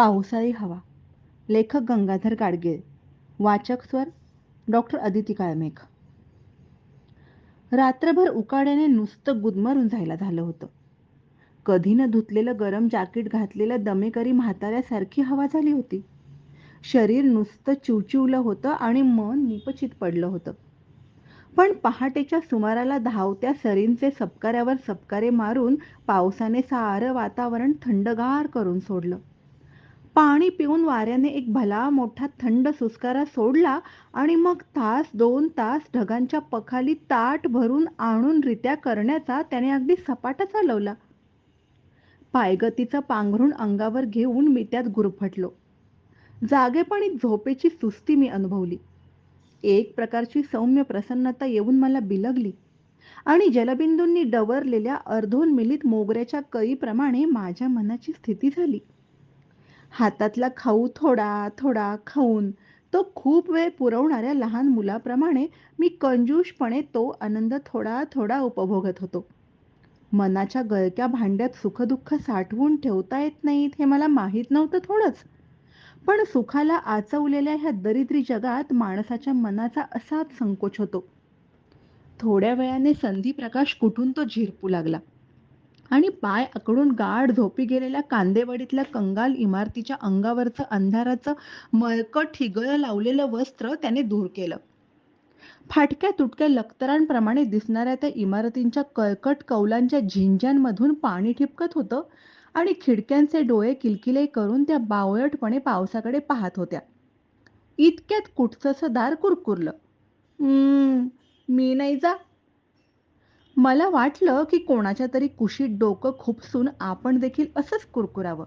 पावसाळी हवा. लेखक गंगाधर गाडगीळ. वाचक स्वर डॉक्टर अदिती काळमेघ. रात्रभर उकाड्याने नुसतं गुदमरून जायला झालं होतं. कधी न धुतलेलं गरम जाकीट घातलेलं दमेकरी म्हाताऱ्यासारखी हवा झाली होती. शरीर नुसतं चिवचिवलं होतं आणि मन निपचित पडलं होतं. पण पहाटेच्या सुमाराला धावत्या सरींचे सपकाऱ्यावर सपकारे मारून पावसाने सारं वातावरण थंडगार करून सोडलं. पाणी पिऊन वाऱ्याने एक भला मोठा थंड सुस्कारा सोडला आणि मग तास दोन तास ढगांच्या पखाली ताट भरून आणून रित्या करण्याचा त्याने अगदी सपाटा चालवला. पायगतीचं पांघरून अंगावर घेऊन मी त्यात गुरफटलो. जागेपणी झोपेची सुस्ती मी अनुभवली. एक प्रकारची सौम्य प्रसन्नता येऊन मला बिलगली आणि जलबिंदूंनी डवरलेल्या अर्धोन मिलीत मोगऱ्याच्या कळीप्रमाणे माझ्या मनाची स्थिती झाली. हातातला खाऊ थोडा थोडा खाऊन. तो खूप वेळ पुरवणाऱ्या लहान मुलाप्रमाणे मी कंजूषपणे तो आनंद थोडा थोडा उपभोगत होतो. मनाच्या गळक्या भांड्यात सुखदुःख साठवून ठेवता येत नाहीत हे मला माहीत नव्हतं थोडंच. पण सुखाला आचवलेल्या ह्या दरिद्री जगात माणसाच्या मनाचा असाच संकोच होतो. थोड्या वेळाने संधी प्रकाश कुठून तो झिरपू लागला. आणि पाय आकडून गाढ झोपी गेलेल्या कांदेवडीतल्या कंगाल इमारतीच्या अंगावरचं अंधाराचं मळकट ठिगळं लावलेलं वस्त्र त्याने दूर केलं. फाटक्या तुटक्या लक्तरांप्रमाणे दिसणाऱ्या त्या इमारतींच्या कळकट कौलांच्या झिंज्यांमधून पाणी ठिपकत होतं आणि खिडक्यांचे डोळे किलकिले करून त्या बावळटपणे पावसाकडे पाहत होत्या. इतक्यात कुठचंसं दार कुरकुरलं. मी नाही जा मला वाटलं की कोणाच्या तरी कुशीत डोकं खुपसून आपण देखील असंच कुरकुरावं.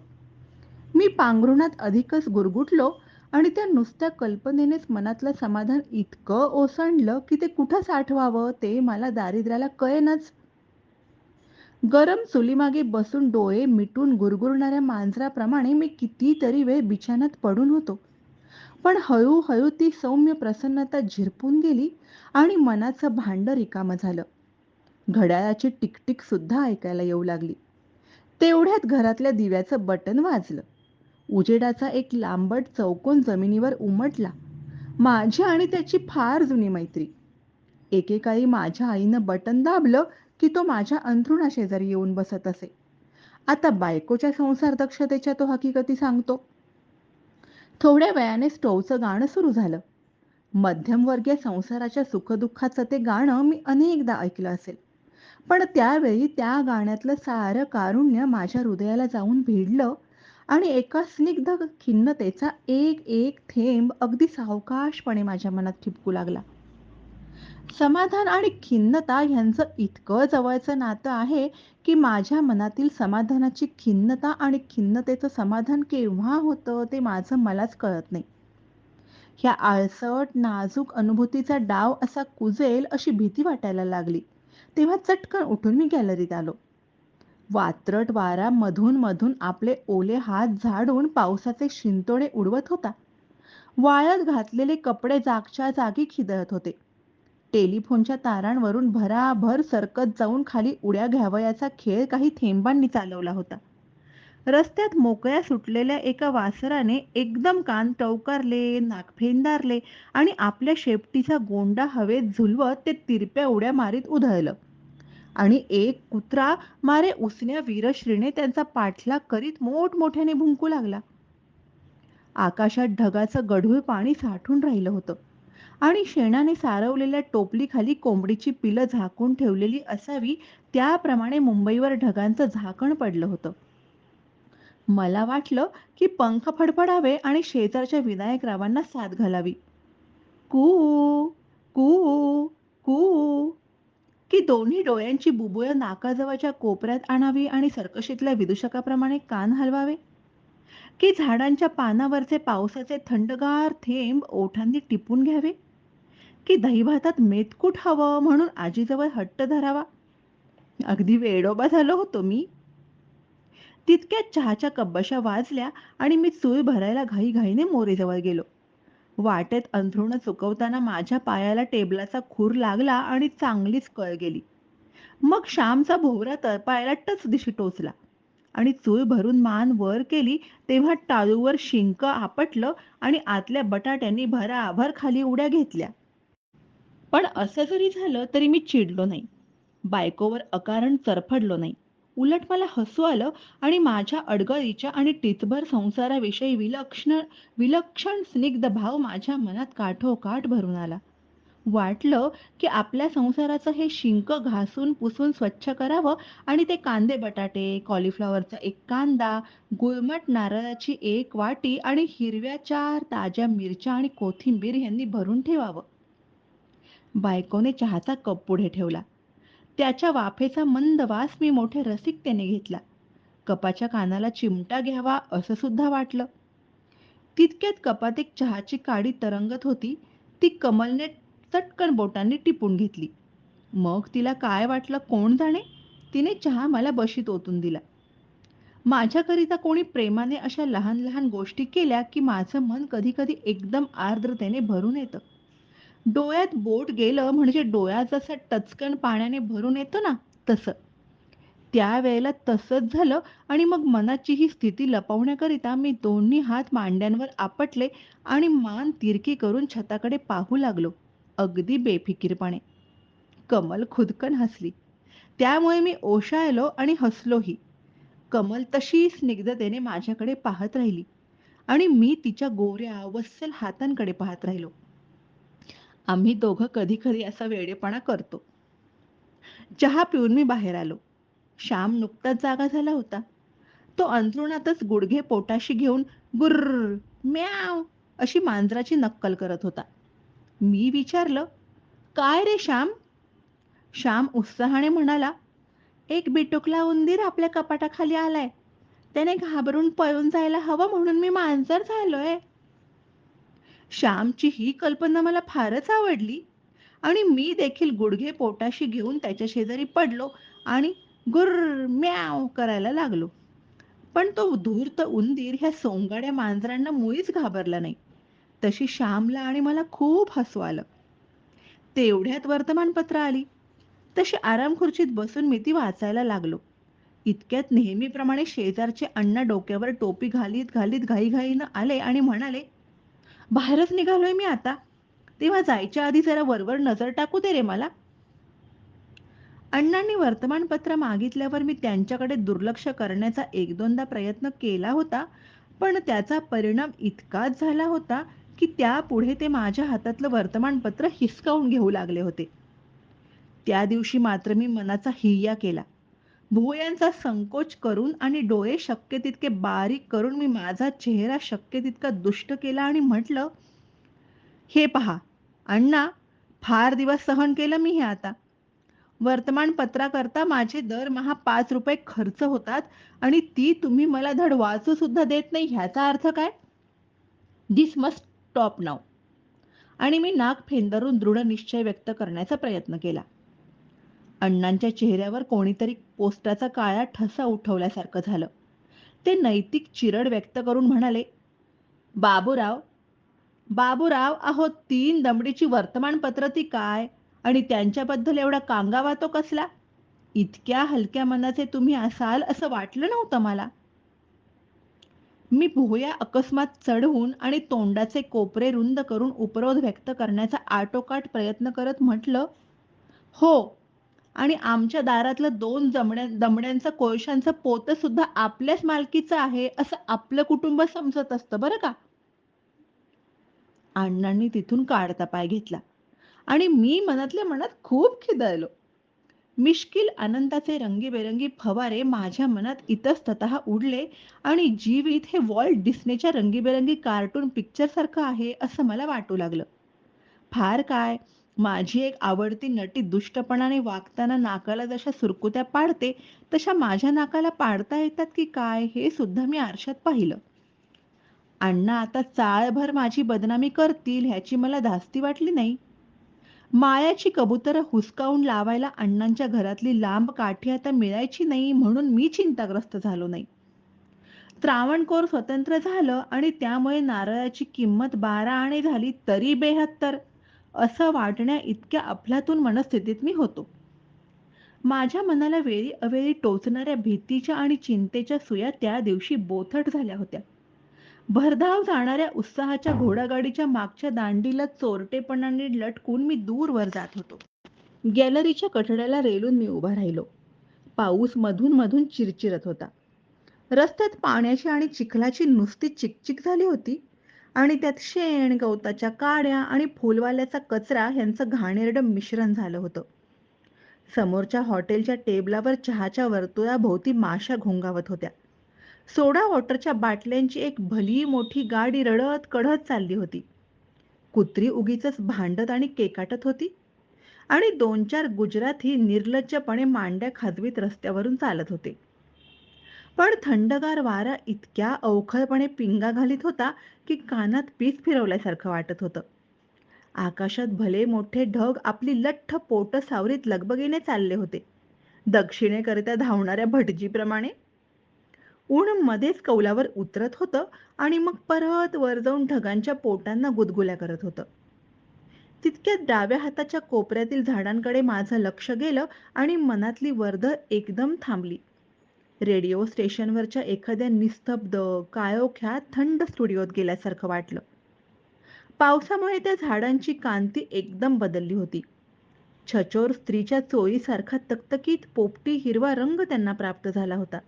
मी पांघरुणात अधिकच गुरगुटलो आणि त्या नुसत्या कल्पनेनेच मनातलं समाधान इतकं ओसंडलं की ते कुठं साठवावं ते मला दारिद्र्याला कळेनच. गरम चुलीमागे बसून डोळे मिटून गुरगुरणाऱ्या मांजराप्रमाणे मी कितीतरी वेळ बिछाण्यात पडून होतो. पण हळूहळू ती सौम्य प्रसन्नता झिरपून गेली आणि मनाचं भांड रिकामं झालं. घड्याळाची टिकटिक सुद्धा ऐकायला येऊ लागली. तेवढ्यात घरातल्या दिव्याचं बटन वाजलं. उजेडाचा एक लांबट चौकोन जमिनीवर उमटला. माझी आणि त्याची फार जुनी मैत्री. एकेकाळी माझ्या आईनं बटन दाबलं की तो माझ्या अंथरुणा शेजारी येऊन बसत असे. आता बायकोच्या संसार दक्षतेच्या तो हकीकती सांगतो. थोड्या वेळाने स्टोवचं गाणं सुरू झालं. मध्यमवर्गीय संसाराच्या सुखदुःखाचं ते गाणं मी अनेकदा ऐकलं असेल. पण त्यावेळी त्या गाण्यातलं सारं कारुण्य माझ्या हृदयाला जाऊन भिडलं आणि एका स्निग्ध खिन्नतेचा एक एक थेंब अगदी सावकाशपणे माझ्या मनात ठिपकू लागला. समाधान आणि खिन्नता यांचं इतकं जवळचं नातं आहे की माझ्या मनातील समाधानाची खिन्नता आणि खिन्नतेचं समाधान केव्हा होतं ते माझं मलाच कळत नाही. ह्या आळसट नाजूक अनुभूतीचा डाव असा कुजेल अशी भीती वाटायला लागली. तेव्हा चटकन उठून मी गॅलरीत आलो. वात्रट वारा मधून मधून आपले ओले हात झाडून पावसाचे शिंतोडे उडवत होता. वाळत घातलेले कपडे जागच्या जागी खिदळत होते. टेलिफोनच्या तारांवरून भराभर सरकत जाऊन खाली उड्या घ्यावयाचा खेळ काही थेंबांनी चालवला होता. रस्त्यात मोकळ्या सुटलेल्या एका वासराने एकदम कान टवकारले नाक फेंदारले आणि आपल्या शेपटीचा गोंडा हवेत झुलवत ते तिरप्या उड्या मारीत उधळलं. आणि एक कुत्रा मारे उसण्या वीरश्रीने त्यांचा पाठलाग करीत मोठमोठ्याने भुंकू लागला. आकाशात ढगाचं गढूळ पाणी साठून राहिलं होतं आणि शेणाने सारवलेल्या टोपलीखाली कोंबडीची पिलं झाकून ठेवलेली असावी त्याप्रमाणे मुंबईवर ढगांचं झाकण पडलं होतं. मला वाटलं की पंख फडफडावे आणि शेजारच्या विनायकरावांना साथ घालावी. कू कू कू. की दोन्ही डोळ्यांची बुबुळ नाकाजवळच्या कोपऱ्यात आणावी आणि सर्कशीतल्या विदूषकाप्रमाणे कान हलवावे? की झाडांच्या पानावरचे पावसाचे थंडगार थेंब ओठांनी टिपून घ्यावे? की दहीभातात मेतकूट हवं म्हणून आजीजवळ हट्ट धरावा? अगदी वेडोबा झालो होतो मी. तितक्यात चहाच्या कब्बशा वाजल्या आणि मी चूळ भरायला घाईघाईने मोरेजवळ गेलो. वाटेत अंथरुणं चुकवताना माझ्या पायाला टेबलाचा खूर लागला आणि चांगलीच कळ गेली. मग श्यामचा भोवरा तळपायाला टच दिशी टोचला आणि चूळ भरून मान वर केली तेव्हा टाळूवर शिंक आपटलं आणि आतल्या बटाट्यांनी भराभर खाली उड्या घेतल्या. पण असं जरी झालं तरी मी चिडलो नाही. बायकोवर अकारण चरफडलो नाही. उलट मला हसू आलं आणि माझ्या अडगळीच्या आणि टिचभर संसाराविषयी विलक्षण विलक्षण स्निग्ध भाव माझ्या मनात काठोकाठ भरून आला. वाटलं की आपल्या संसाराचं हे शिंक घासून पुसून स्वच्छ करावं आणि ते कांदे बटाटे कॉलीफ्लॉवरचा एक कांदा गुळमट नारळाची एक वाटी आणि हिरव्या चार ताज्या मिरच्या आणि कोथिंबीर यांनी भरून ठेवावं. बायकोने चहाचा कप पुढे ठेवला. त्याच्या वाफेचा मंद वास मी मोठ्या रसिकतेने घेतला. कपाच्या कानाला चिमटा घ्यावा असं सुद्धा वाटलं. तितक्यात कपात एक चहाची काडी तरंगत होती. ती कमलने चटकन बोटांनी टिपून घेतली. मग तिला काय वाटलं कोण जाणे? तिने चहा मला बशीत ओतून दिला. माझ्याकरिता कोणी प्रेमाने अशा लहान लहान गोष्टी केल्या की माझं मन कधी कधी एकदम आर्द्रतेने भरून येतं. डोळ्यात बोट गेलं म्हणजे डोळ्यात जसं टचकन पाण्याने भरून येतो ना तसं. त्यावेळेला तसंच झालं आणि मग मनाची ही स्थिती लपवण्याकरिता मी दोन्ही हात मांड्यांवर आपटले आणि मान तिरकी करून छताकडे पाहू लागलो अगदी बेफिकीरपणे. कमल खुदकन हसली. त्यामुळे मी ओशाळलो आणि हसलोही. कमल तशी स्निग्धतेने माझ्याकडे पाहत राहिली आणि मी तिच्या गोऱ्या वत्सल हातांकडे पाहत राहिलो. आम्ही दोघं कधी कधी असा वेडेपणा करतो. चहा पिऊन मी बाहेर आलो. श्याम नुकताच जागा झाला होता. तो अंथरुणातच गुडघे पोटाशी घेऊन गुर्र म्याव अशी मांजराची नक्कल करत होता. मी विचारलं काय रे श्याम? श्याम उत्साहाने म्हणाला एक बिटुकला उंदीर आपल्या कपाटाखाली आलाय. त्याने घाबरून पळून जायला हवं म्हणून मी मांजर झालोय. श्यामची ही कल्पना मला फारच आवडली आणि मी देखील गुडघे पोटाशी घेऊन त्याच्या शेजारी पडलो आणि गुर म्याव करायला लागलो. पण तो धूर्त उंदीर ह्या सोंगाड्या मांजरांना मुळीच घाबरला नाही. तशी श्यामला आणि मला खूप हसू आलं. तेवढ्यात वर्तमानपत्र आली. तशी आराम खुर्चीत बसून मी ती वाचायला लागलो. इतक्यात नेहमीप्रमाणे शेजारचे अण्णा डोक्यावर टोपी घालीत घालीत घाईघाईनं आले आणि म्हणाले बाहेरच निघालोय मी आता. तेव्हा जायच्या आधी जरा वरवर नजर टाकू दे रे मला. अण्णांनी वर्तमानपत्र मागितल्यावर मी त्यांच्याकडे दुर्लक्ष करण्याचा एक दोनदा प्रयत्न केला होता पण त्याचा परिणाम इतकाच झाला होता की त्यापुढे ते माझ्या हातातलं वर्तमानपत्र हिसकावून घेऊ लागले होते. त्या दिवशी मात्र मी मनाचा हिय्या केला. भुवयांचा संकोच करून आणि डोळे शक्य तितके बारीक करून मी माझा चेहरा शक्य तितका दुष्ट केला आणि म्हटलं हे पहा अण्णा फार दिवस सहन केलं मी हे आता. वर्तमानपत्राकरता माझे दरमहा पाच रुपये खर्च होतात आणि ती तुम्ही मला धड वाचू सुद्धा देत नाही ह्याचा अर्थ काय? दिस मस्ट स्टॉप नाव आणि मी नाक फेंदरून दृढ निश्चय व्यक्त करण्याचा प्रयत्न केला. अण्णांच्या चेहऱ्यावर कोणीतरी पोस्टाचा काळा ठसा उठवल्यासारखं झालं. ते नैतिक चिरड व्यक्त करून म्हणाले बाबूराव बाबूराव अहो तीन दमडीची वर्तमानपत्र ती काय? आणि त्यांच्याबद्दल एवढा कांगावा तो कसला? इतक्या हलक्या मनाचे तुम्ही असाल असं वाटलं नव्हतं मला. मी भुवया अकस्मात चढवून आणि तोंडाचे कोपरे रुंद करून उपरोध व्यक्त करण्याचा आटोकाट प्रयत्न करत म्हटलं हो आणि आमच्या दारातलं दोन दमड्यांचं कोळशांचं पोत सुद्धा आपल्याच मालकीचं आहे असं आपलं कुटुंब समजत असतं बरं का? अण्णांनी तिथून काढता पाय घेतला. आणि मी मनातल्या मनात खूप खिदळलो. मिश्किल आनंदाचे रंगीबेरंगी फवारे माझ्या मनात इतस्तत उडले आणि जीवित हे वॉल्ट डिस्नेच्या रंगीबेरंगी कार्टून पिक्चर सारखं आहे असं मला वाटू लागलं. फार काय? माझी एक आवडती नटी दुष्टपणाने वागताना नाकाला जशा सुरकुत्या पाडते तशा माझ्या नाकाला पाडता येतात की काय हे सुद्धा मी आरशात पाहिलं. अण्णा आता चाळभर माझी बदनामी करतील ह्याची मला धास्ती वाटली नाही. मायाची कबूतर हुसकावून लावायला अण्णांच्या घरातली लांब काठी आता मिळायची नाही म्हणून मी चिंताग्रस्त झालो नाही. त्रावणकोर स्वतंत्र झालं आणि त्यामुळे नारळाची किंमत बारा आणे झाली तरी बेहत्तर. असं वाटण्या इतक्या अफलातून मनस्थितीत मी होतो. माझ्या मनाला वेळी अवेळी टोचणाऱ्या भीतीच्या आणि चिंतेच्या सुया त्या दिवशी बोथट झाल्या होत्या. भरधाव जाणाऱ्या उत्साहाच्या घोडागाडीच्या मागच्या दांडीला चोरटेपणाने लटकून मी दूरवर जात होतो. गॅलरीच्या कठड्याला रेलून मी उभा राहिलो. पाऊस मधून मधून चिरचिरत होता. रस्त्यात पाण्याची आणि चिखलाची नुसती चिकचिक झाली होती. आणि त्यात शेण गवताच्या काड्या आणि फुलवाल्याचा कचरा यांचं घाणेरडं मिश्रण झालं होतं. समोरच्या हॉटेलच्या टेबलावर चहाच्या वर्तुळाभोवती माशा घोंगावत होत्या. सोडा वॉटरच्या बाटल्यांची एक भली मोठी गाडी रडत कढत चालली होती. कुत्री उगीच भांडत आणि केकाटत होती. आणि दोन चार गुजराती निर्लज्जपणे मांड्या खाजवीत रस्त्यावरून चालत होते. पण थंडगार वारा इतक्या अवखळपणे पिंगा घालीत होता की कानात पीस फिरवल्यासारखं वाटत होतं. आकाशात भले मोठे ढग आपली लठ्ठ पोट सावरीत लगबगीने चालले होते. दक्षिणेकरिता धावणाऱ्या भटजीप्रमाणे. ऊन मध्येच कौलावर उतरत होतं आणि मग परत वर जाऊन ढगांच्या पोटांना गुदगुल्या करत होतं. तितक्यात डाव्या हाताच्या कोपऱ्यातील झाडांकडे माझं लक्ष गेलं आणि मनातली वर्दळ एकदम थांबली. रेडिओ स्टेशनवरच्या एखाद्या निस्तब्ध काळोख्या थंड स्टुडिओत गेल्यासारखं वाटलं. पावसामुळे त्या झाडांची कांती एकदम बदलली होती. छचोर स्त्रीच्या चोळीसारखा तकतकीत पोपटी हिरवा रंग त्यांना प्राप्त झाला होता.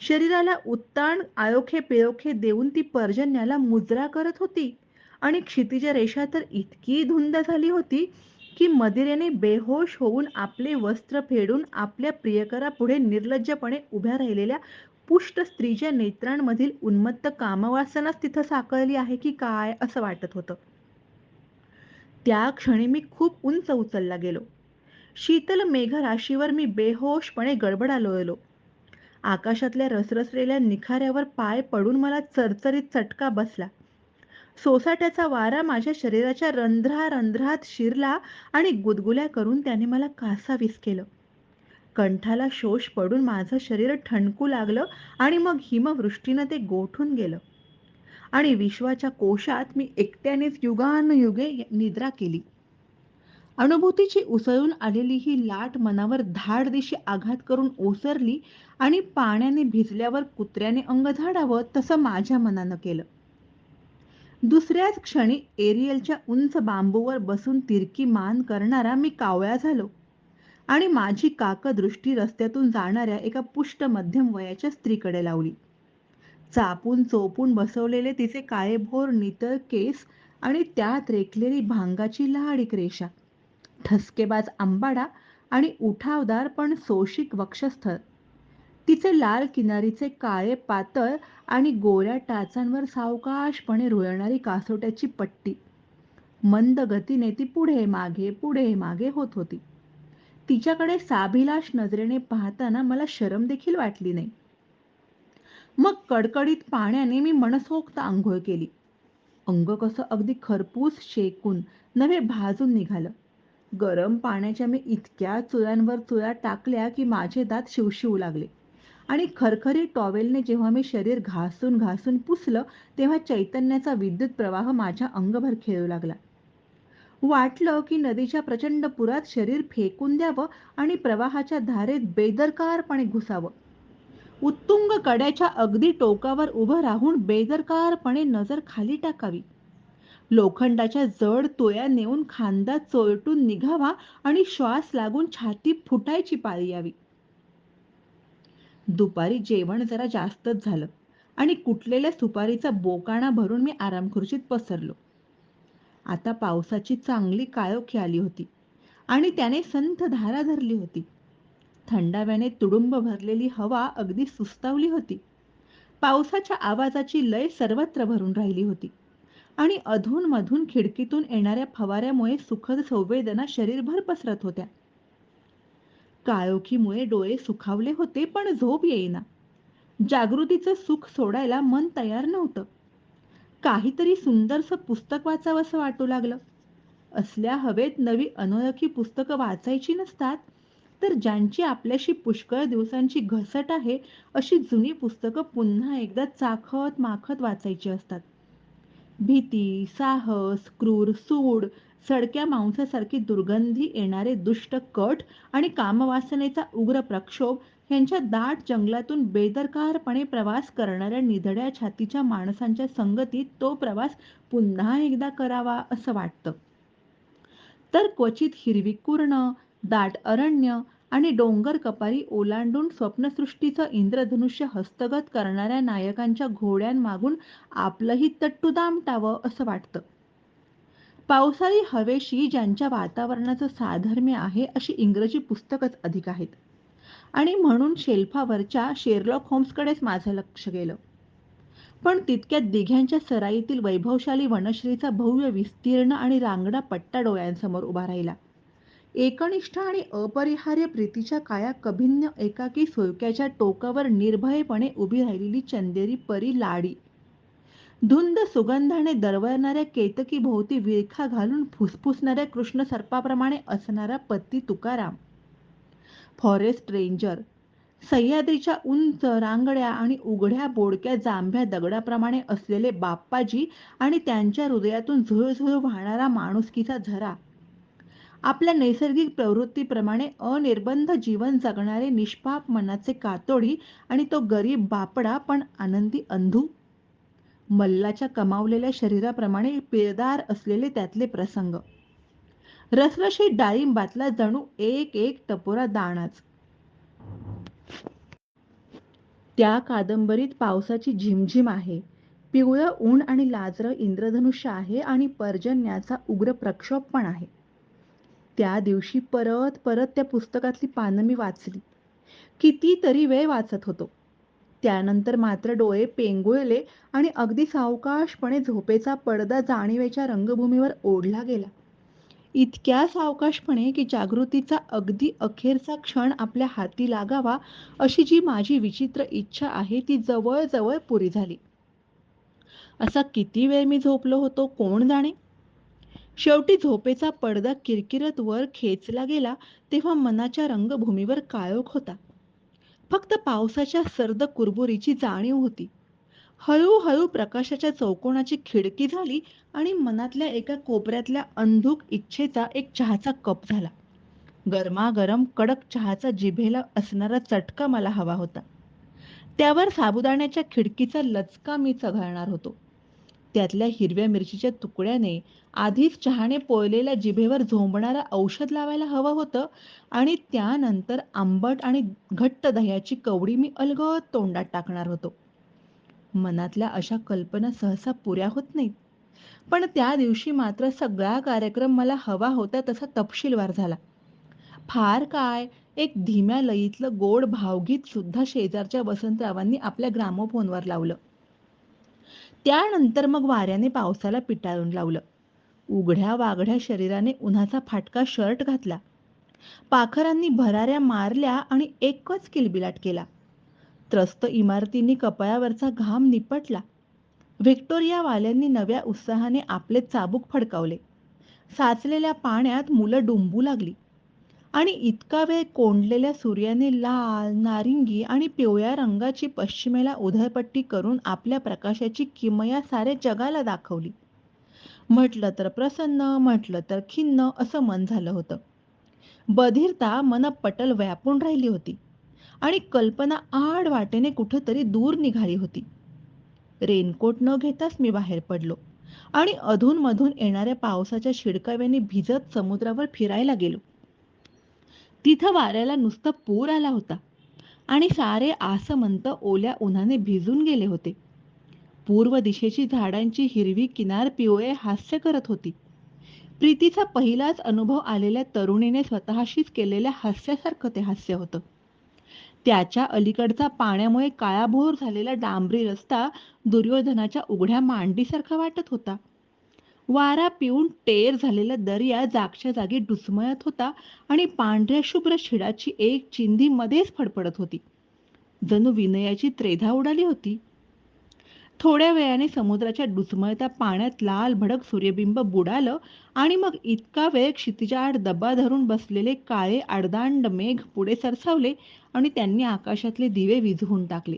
शरीराला उत्ताण आयोखे पिळोखे देऊन ती पर्जन्याला मुजरा करत होती आणि क्षितिज रेषा तर इतकी धुंद झाली होती की मदिरेने बेहोश होऊन आपले वस्त्र फेडून आपल्या प्रियकरापुढे निर्लज्जपणे उभ्या राहिलेल्या पुष्ट स्त्रीच्या नेत्रांमधील उन्मत्त कामवासनाच तिथं साकळली आहे की काय असं वाटत होतं. त्या क्षणी मी खूप उंच उचलला गेलो. शीतल मेघराशीवर मी बेहोशपणे गडबडालोयलो आकाशातल्या रसरसलेल्या निखाऱ्यावर पाय पडून मला चरचरीत चटका बसला. सोसाट्याचा वारा माझ्या शरीराच्या रंध्रा रंध्रात शिरला आणि गुदगुल्या करून त्याने मला कासावीस केलं. कंठाला शोष पडून माझं शरीर ठणकू लागलं आणि मग हिमवृष्टीनं ते गोठून गेलं. आणि विश्वाच्या कोशात मी एकट्यानेच युगानुयुगे निद्रा केली. अनुभूतीची उसळून आलेली ही लाट मनावर धाड दिशी आघात करून ओसरली आणि पाण्याने भिजल्यावर कुत्र्याने अंग झाडावं तसं माझ्या मनानं केलं. दुसऱ्याच क्षणी एरियलच्या उंच बांबूवर बसून तिरकी मान करणारा मी कावळा झालो आणि माझी काकदृष्टी रस्त्यातून जाणाऱ्या एका पुष्ट मध्यम वयाच्या स्त्रीकडे लावली. चापून चोपून बसवलेले तिचे काळेभोर नितळ केस आणि त्यात रेखलेली भांगाची लाडीक रेषा ठसकेबाज आंबाडा आणि उठावदार पण सोशिक वक्षस्थळ तिचे लाल किनारीचे काळे पातळ आणि गोऱ्या टाचांवर सावकाशपणे रुळणारी कासोट्याची पट्टी. मंद गतीने ती पुढे मागे पुढे मागे होत होती. तिच्याकडे साभिलाष नजरेने पाहताना मला शरम देखील वाटली नाही. मग कडकडीत पाण्याने मी मनसोक्त आंघोळ केली. अंग कसं अगदी खरपूस शेकून नव्हे भाजून निघालं. गरम पाण्याच्या मी इतक्या चुळ्यांवर चुळ्या टाकल्या की माझे दात शिवशिवू लागले. आणि खरखरी टॉवेलने जेव्हा मी शरीर घासून घासून पुसलं तेव्हा चैतन्याचा विद्युत प्रवाह माझ्या अंगभर खेळू लागला. वाटलं की नदीच्या प्रचंड पुरात शरीर फेकून द्यावं आणि प्रवाहाच्या धारेत बेदरकारपणे घुसावं. उत्तुंग कड्याच्या अगदी टोकावर उभं राहून बेदरकारपणे नजर खाली टाकावी. लोखंडाच्या जड तोया नेऊन खांदा चोरटून निघावा आणि श्वास लागून छाती फुटायची पाळी यावी. दुपारी जेवण जरा जास्तच झालं. आणि कुटलेल्या सुपारीचा बोकाणा भरून मी आरामखुर्चीत पसरलो. आता पावसाची चांगली काळोखी आली होती आणि त्याने संथ धारा धरली होती. थंडाव्याने तुडुंब भरलेली हवा अगदी सुस्तावली होती. पावसाच्या आवाजाची लय सर्वत्र भरून राहिली होती. आणि अधूनमधून खिडकीतून येणाऱ्या फवाऱ्यामुळे सुखद संवेदना शरीरभर पसरत होत्या. काळोखीमुळे डोळे सुखावले होते पण झोप येईना. जागृतीचं सुख सोडायला मन तयार नव्हतं. काहीतरी सुंदरसं पुस्तक वाचावंसं वाटू लागलं. असल्या हवेत नवी अनोळखी पुस्तकं वाचायची नसतात तर ज्यांची आपल्याशी पुष्कळ दिवसांची घसट आहे अशी जुनी पुस्तकं पुन्हा एकदा चाखत माखत वाचायची असतात. भीती, साहस, क्रूर सूड, सडक्या मांसासारखी दुर्गंधी येणारे दुष्ट कट आणि कामवासनेचा उग्र प्रक्षोभ ह्यांच्या दाट जंगलातून बेदरकारपणे प्रवास करणाऱ्या निधड्या छातीच्या माणसांच्या संगतीत तो प्रवास पुन्हा एकदा करावा असं वाटतं. तर क्वचित हिरवी कुर्ण, दाट अरण्य आणि डोंगर कपारी ओलांडून स्वप्नसृष्टीचं इंद्रधनुष्य हस्तगत करणाऱ्या नायकांच्या घोड्यांमागून आपलंही तट्टुदाम टावं असं वाटतं. पावसाळी हवेशी ज्यांच्या वातावरणाचं साधर्म्य आहे अशी इंग्रजी पुस्तकच अधिक आहेत आणि म्हणून शेल्फावरच्या शेरलॉक होम्सकडेच माझं लक्ष गेलं. पण तितक्यात दिघ्यांच्या सराईतील वैभवशाली वनश्रीचा भव्य विस्तीर्ण आणि रांगडा पट्टा डोळ्यांसमोर उभा राहिला. एकनिष्ठ आणि अपरिहार्य प्रीतीच्या काया कभिन्न एकाकी सोयक्याच्या टोकावर निर्भयपणे उभी राहिलेली चंदेरी परी लाडी. धुंद सुगंधाने दरवळणाऱ्या केतकी भोवती विळखा घालून फुसफुसणाऱ्या कृष्ण सर्पाप्रमाणे असणारा पती तुकाराम. Forest ranger. सह्याद्रीच्या उंच, रांगड्या आणि उघड्या बोडक्या जांभ्या दगडाप्रमाणे असलेले बाप्पाजी आणि त्यांच्या हृदयातून झुळझुळ वाहणारा माणुसकीचा झरा. आपल्या नैसर्गिक प्रवृत्तीप्रमाणे अनिर्बंध जीवन जगणारे निष्पाप मनाचे कातोडी आणि तो गरीब बापडा पण आनंदी अंधू. मल्लाच्या कमावलेल्या शरीराप्रमाणे पिळदार असलेले त्यातले प्रसंग. रसरशी डाळिंबातला जणू एक एक टपोरा दाणाच. त्या कादंबरीत पावसाची झिमझिम आहे. पिवळं ऊन आणि लाजरं इंद्रधनुष्य आहे आणि पर्जन्याचा उग्र प्रक्षोभ पण आहे. त्या दिवशी परत परत त्या पुस्तकातली पानं मी वाचली. कितीतरी वेळ वाचत होतो. त्यानंतर मात्र डोळे पेंगुळले आणि अगदी सावकाशपणे झोपेचा पडदा जाणिवेच्या रंगभूमीवर ओढला गेला. इतक्या सावकाशपणे की जागृतीचा अगदी अखेरचा क्षण आपल्या हाती लागावा अशी जी माझी विचित्र इच्छा आहे ती जवळजवळ पुरी झाली. असा किती वेळ मी झोपलो होतो कोण जाणे? शेवटी झोपेचा पडदा किरकिरत वर खेचला गेला तेव्हा मनाच्या रंगभूमीवर काळोख होता. फक्त पावसाच्या सर्द कुरबुरीची जाणीव होती. हळूहळू प्रकाशाच्या चौकोनाची खिडकी झाली आणि मनातल्या एका कोपऱ्यातल्या अंधुक इच्छेचा एक चहाचा कप झाला. गरमागरम कडक चहाचा जिभेला असणारा चटका मला हवा होता. त्यावर साबुदाण्याच्या खिडकीचा लचका मी चघळणार होतो. त्यातल्या हिरव्या मिरचीच्या तुकड्याने आधीच चहाने पोळलेल्या जिभेवर झोंबणारं औषध लावायला हवं होतं आणि त्यानंतर आंबट आणि घट्ट दह्याची कवडी मी अलगद तोंडात टाकणार होतो. मनातल्या अशा कल्पना सहसा पुऱ्या होत नाहीत. पण त्या दिवशी मात्र सगळा कार्यक्रम मला हवा होता तसा तपशीलवार झाला. फार काय, एक धीम्या लयीतलं गोड भावगीत सुद्धा शेजारच्या वसंतरावांनी आपल्या ग्रामोफोनवर लावलं. त्यानंतर मग वाऱ्याने पावसाला पिटाळून लावलं. उघड्या वाघड्या शरीराने उन्हाचा फाटका शर्ट घातला. पाखरांनी भराऱ्या मारल्या आणि एकच किलबिलाट केला. त्रस्त इमारतींनी कपाळावरचा घाम निपटला. व्हिक्टोरिया वाल्यांनी नव्या उत्साहाने आपले चाबूक फडकावले. साचलेल्या पाण्यात मुलं डुंबू लागली. आणि इतका वेळ कोंडलेल्या सूर्याने लाल, नारिंगी आणि पिवळ्या रंगाची पश्चिमेला उधळपट्टी करून आपल्या प्रकाशाची किमया साऱ्या जगाला दाखवली. म्हटलं तर प्रसन्न, म्हटलं तर खिन्न असं मन झालं होतं. बधिरता मनपटल व्यापून राहिली होती आणि कल्पना आड वाटेने कुठंतरी दूर निघाली होती. रेनकोट न घेताच मी बाहेर पडलो आणि अधूनमधून येणाऱ्या पावसाच्या शिडकाव्याने भिजत समुद्रावर फिरायला गेलो. तिथं वाऱ्याला नुसतं पूर आला होता आणि सारे आसमंत ओल्या उन्हाने भिजून गेले होते. पूर्व दिशेची झाडांची हिरवी किनार पिवळे हास्य करत होती. प्रीतीचा पहिलाच अनुभव आलेल्या तरुणीने स्वतःशीच केलेल्या हास्यासारखं ते हास्य होतं. त्याच्या अलीकडचा पाण्यामुळे काळाभोर झालेला डांबरी रस्ता दुर्योधनाच्या उघड्या मांडीसारखा वाटत होता. वारा पिऊन टेर झालेला दर्या जागच्या जागी डुसमळत होता आणि पांढऱ्या शुभ्र शिडाची एक चिंधी मध्येच फडफडत होती. जणू विनयाची त्रेधा उडाली होती. थोड्या वेळाने समुद्राच्या डुसमळत्या पाण्यात लाल भडक सूर्यबिंब बुडालं आणि मग इतका वेळ क्षितिजाआड दबा धरून बसलेले काळे आडदांड मेघ पुढे सरसावले आणि त्यांनी आकाशातले दिवे विझवून टाकले.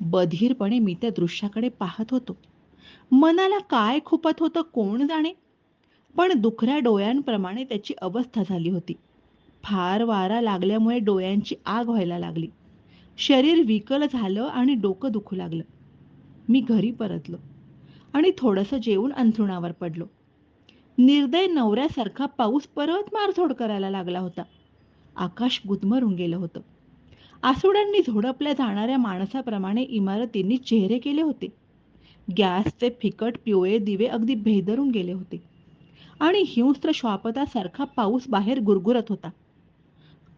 बधीरपणे मी त्या दृश्याकडे पाहत होतो. मनाला काय खुपत होतं कोण जाणे? पण दुखऱ्या डोळ्यांप्रमाणे त्याची अवस्था झाली होती. फार वारा लागल्यामुळे डोळ्यांची आग व्हायला लागली. शरीर विकल झालं आणि डोकं दुखू लागलं. मी घरी परतलो आणि थोडंसं जेवून अंथरुणावर पडलो. निर्दय नवऱ्यासारखा पाऊस परत मारझोड करायला लागला होता. आकाश गुदमरून गेलं होतं. आसुड्यांनी झोडपल्या जाणाऱ्या माणसाप्रमाणे इमारतींनी चेहरे केले होते. गॅसचे फिकट पिवळे दिवे अगदी भेदरून गेले होते. आणि हिंस्त्र श्वापतासारखा पाऊस बाहेर गुरगुरत होता.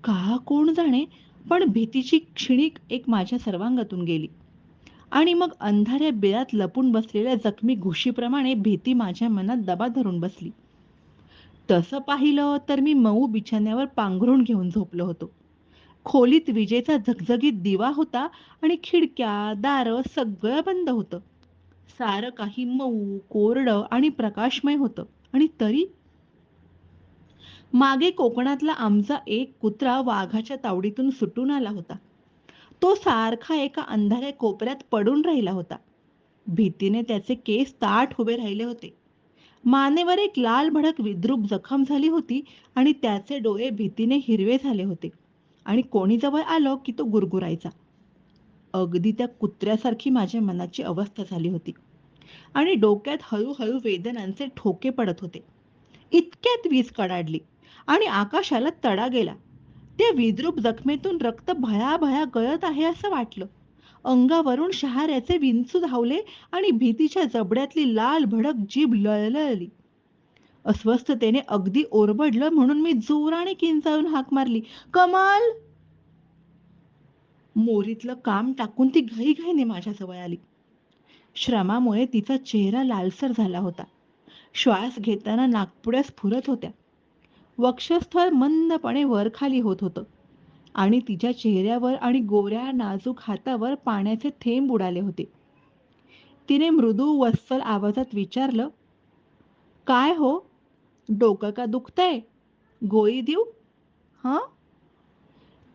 का कोण जाणे पण भीतीची क्षणिक एक माझ्या सर्वांगातून गेली. आणि मग अंधाऱ्या बिळात लपून बसलेल्या जखमी घुशीप्रमाणे भीती माझ्या मनात दबा धरून बसली. तसं पाहिलं तर मी मऊ बिछाण्यावर पांघरून घेऊन झोपलो होतो. खोलीत विजेचा झगझगीत दिवा होता आणि खिडक्या दारं सगळं बंद होतं. सारं काही मऊ कोरडं आणि प्रकाशमय होतं. आणि तरी? मागे कोकणातला आमचा एक कुत्रा वाघाच्या तावडीतून सुटून आला होता. तो सारखा एका अंधाऱ्या कोपऱ्यात पडून राहिला होता. भीतीने त्याचे केस ताठ उभे राहिले होते. मानेवर एक लाल भडक विद्रूप जखम झाली होती आणि त्याचे डोळे भीतीने हिरवे झाले होते. आणि कोणी जवळ आलं की तो गुरगुरायचा. अगदी त्या कुत्र्यासारखी माझ्या मनाची अवस्था झाली होती. आणि डोक्यात हळूहळू वेदनांचे ठोके पडत होते. इतक्यात वीज कडाडली आणि आकाशाला तडा गेला. त्या विद्रूप जखमेतून रक्त भयाभया गळत आहे असं वाटलं. अंगावरून शहाऱ्याचे विंचू धावले आणि भीतीच्या जबड्यातली लाल भडक जीभ लळलळली. अस्वस्थतेने अगदी ओरबडलं म्हणून मी जोराने किंचाळून हाक मारली कमाल! मोरीतलं काम टाकून ती घाईघाईने माझ्याजवळ आली. श्रमामुळे तिचा चेहरा लालसर झाला होता. श्वास घेताना नागपुड्या स्फुरत होत्या. वक्षस्थळ मंदपणे वरखाली होत होतं. आणि तिच्या चेहऱ्यावर आणि गोऱ्या नाजूक हातावर पाण्याचे थेंब उडाले होते. तिने मृदू वत्सल आवाजात विचारलं काय हो? डोकं का दुखतंय? गोळी देऊ? हां?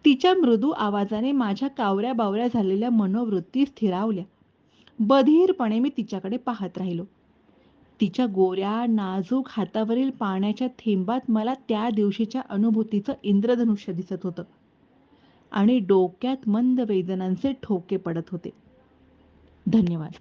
तिच्या मृदू आवाजाने माझ्या कावऱ्या बावऱ्या झालेल्या मनोवृत्ती स्थिरावल्या. बधीरपणे मी तिच्याकडे पाहत राहिलो. तिच्या गोऱ्या नाजूक हातावरील पाण्याच्या थेंबात मला त्या दिवशीच्या अनुभूतीचं इंद्रधनुष्य दिसत होतं. आणि डोक्यात मंद वेदनांचे ठोके पडत होते. धन्यवाद.